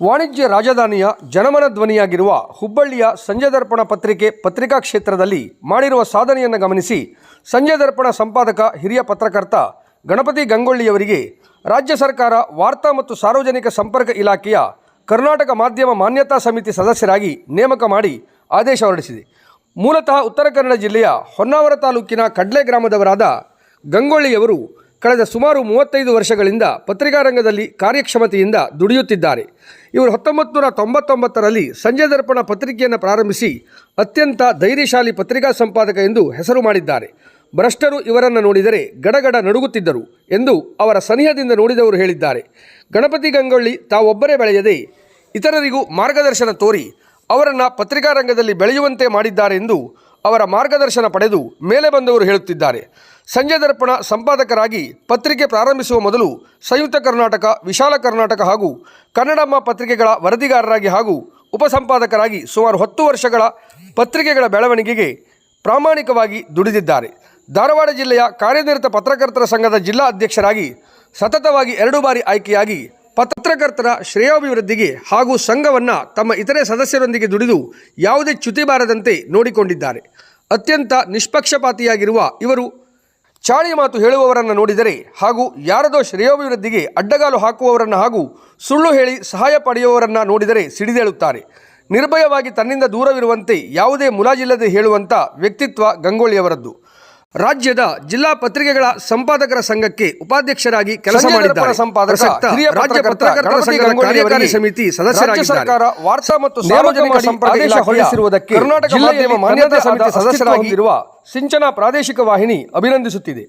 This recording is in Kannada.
ವಾಣಿಜ್ಯ ರಾಜಧಾನಿಯ ಜನಮನ ಧ್ವನಿಯಾಗಿರುವ ಹುಬ್ಬಳ್ಳಿಯ ಸಂಜೆ ದರ್ಪಣ ಪತ್ರಿಕೆ ಪತ್ರಿಕಾ ಕ್ಷೇತ್ರದಲ್ಲಿ ಮಾಡಿರುವ ಸಾಧನೆಯನ್ನು ಗಮನಿಸಿ ಸಂಜೆ ದರ್ಪಣ ಸಂಪಾದಕ, ಹಿರಿಯ ಪತ್ರಕರ್ತ ಗಣಪತಿ ಗಂಗೊಳ್ಳಿಯವರಿಗೆ ರಾಜ್ಯ ಸರ್ಕಾರ ವಾರ್ತಾ ಮತ್ತು ಸಾರ್ವಜನಿಕ ಸಂಪರ್ಕ ಇಲಾಖೆಯ ಕರ್ನಾಟಕ ಮಾಧ್ಯಮ ಮಾನ್ಯತಾ ಸಮಿತಿ ಸದಸ್ಯರಾಗಿ ನೇಮಕ ಮಾಡಿ ಆದೇಶ ಹೊರಡಿಸಿದೆ. ಮೂಲತಃ ಉತ್ತರ ಕನ್ನಡ ಜಿಲ್ಲೆಯ ಹೊನ್ನಾವರ ತಾಲೂಕಿನ ಕಡ್ಲೆ ಗ್ರಾಮದವರಾದ ಗಂಗೊಳ್ಳಿಯವರು ಕಳೆದ ಸುಮಾರು ಮೂವತ್ತೈದು ವರ್ಷಗಳಿಂದ ಪತ್ರಿಕಾ ರಂಗದಲ್ಲಿ ಕಾರ್ಯಕ್ಷಮತೆಯಿಂದ ದುಡಿಯುತ್ತಿದ್ದಾರೆ. ಇವರು ಹತ್ತೊಂಬತ್ತು ನೂರ ತೊಂಬತ್ತೊಂಬತ್ತರಲ್ಲಿ ಸಂಜೆ ದರ್ಪಣ ಪತ್ರಿಕೆಯನ್ನು ಪ್ರಾರಂಭಿಸಿ ಅತ್ಯಂತ ಧೈರ್ಯಶಾಲಿ ಪತ್ರಿಕಾ ಸಂಪಾದಕ ಎಂದು ಹೆಸರು ಮಾಡಿದ್ದಾರೆ. ಭ್ರಷ್ಟರು ಇವರನ್ನು ನೋಡಿದರೆ ಗಡಗಡ ನಡುಗುತ್ತಿದ್ದರು ಎಂದು ಅವರ ಸನಿಹದಿಂದ ನೋಡಿದವರು ಹೇಳಿದ್ದಾರೆ. ಗಣಪತಿ ಗಂಗೊಳ್ಳಿ ತಾವೊಬ್ಬರೇ ಬೆಳೆಯದೆ ಇತರರಿಗೂ ಮಾರ್ಗದರ್ಶನ ತೋರಿ ಅವರನ್ನು ಪತ್ರಿಕಾ ರಂಗದಲ್ಲಿ ಬೆಳೆಯುವಂತೆ ಮಾಡಿದ್ದಾರೆ ಎಂದು ಅವರ ಮಾರ್ಗದರ್ಶನ ಪಡೆದು ಮೇಲೆ ಬಂದವರು ಹೇಳುತ್ತಿದ್ದಾರೆ. ಸಂಜೆ ದರ್ಪಣ ಸಂಪಾದಕರಾಗಿ ಪತ್ರಿಕೆ ಪ್ರಾರಂಭಿಸುವ ಮೊದಲು ಸಂಯುಕ್ತ ಕರ್ನಾಟಕ, ವಿಶಾಲ ಕರ್ನಾಟಕ ಹಾಗೂ ಕನ್ನಡಮ್ಮ ಪತ್ರಿಕೆಗಳ ವರದಿಗಾರರಾಗಿ ಹಾಗೂ ಉಪಸಂಪಾದಕರಾಗಿ ಸುಮಾರು ಹತ್ತು ವರ್ಷಗಳ ಪತ್ರಿಕೆಗಳ ಬೆಳವಣಿಗೆಗೆ ಪ್ರಾಮಾಣಿಕವಾಗಿ ದುಡಿದಿದ್ದಾರೆ. ಧಾರವಾಡ ಜಿಲ್ಲೆಯ ಕಾರ್ಯನಿರತ ಪತ್ರಕರ್ತರ ಸಂಘದ ಜಿಲ್ಲಾ ಅಧ್ಯಕ್ಷರಾಗಿ ಸತತವಾಗಿ ಎರಡು ಬಾರಿ ಆಯ್ಕೆಯಾಗಿ ಪತ್ರಕರ್ತರ ಶ್ರೇಯೋಭಿವೃದ್ಧಿಗೆ ಹಾಗೂ ಸಂಘವನ್ನು ತಮ್ಮ ಇತರೆ ಸದಸ್ಯರೊಂದಿಗೆ ದುಡಿದು ಯಾವುದೇ ಚ್ಯುತಿ ಬಾರದಂತೆ ನೋಡಿಕೊಂಡಿದ್ದಾರೆ. ಅತ್ಯಂತ ನಿಷ್ಪಕ್ಷಪಾತಿಯಾಗಿರುವ ಇವರು ಚಾಳಿ ಮಾತು ಹೇಳುವವರನ್ನು ನೋಡಿದರೆ ಹಾಗೂ ಯಾರದೋ ಶ್ರೇಯೋಭಿವೃದ್ಧಿಗೆ ಅಡ್ಡಗಾಲು ಹಾಕುವವರನ್ನು ಹಾಗೂ ಸುಳ್ಳು ಹೇಳಿ ಸಹಾಯ ಪಡೆಯುವವರನ್ನು ನೋಡಿದರೆ ಸಿಡಿದೇಳುತ್ತಾರೆ. ನಿರ್ಭಯವಾಗಿ ತನ್ನಿಂದ ದೂರವಿರುವಂತೆ ಯಾವುದೇ ಮುಲಾಜಿಲ್ಲದೆ ಹೇಳುವಂಥ ವ್ಯಕ್ತಿತ್ವ ಗಂಗೋಳಿಯವರದ್ದು ರಾಜ್ಯದ ಜಿಲ್ಲಾ ಪತ್ರಿಕೆಗಳ ಸಂಪಾದಕರ ಸಂಘಕ್ಕೆ ಉಪಾಧ್ಯಕ್ಷರಾಗಿ ಕೆಲಸ ಮಾಡಿದ್ದಾರೆ. ಸಂಪಾದಕ ರಾಜ್ಯ ಪತ್ರಕರ್ತರ ಸಂಘದ ಕಾರ್ಯಕಾರಿ ಸಮಿತಿ ಸದಸ್ಯರಾಗಿ ಸರ್ಕಾರ ವಾರ್ತಾ ಮತ್ತು ಸಾರ್ವಜನಿಕ ಸಂಪರ್ಕ ಆದೇಶ ಹೊರಡಿಸಿರುವುದಕ್ಕೆ ಕರ್ನಾಟಕ ಮಾಧ್ಯಮ ಮಾನ್ಯತಾ ಸಮಿತಿ ಸದಸ್ಯರಾಗಿರುವ ಸಿಂಚನ ಪ್ರಾದೇಶಿಕ ವಾಹಿನಿ ಅಭಿನಂದಿಸುತ್ತಿದೆ.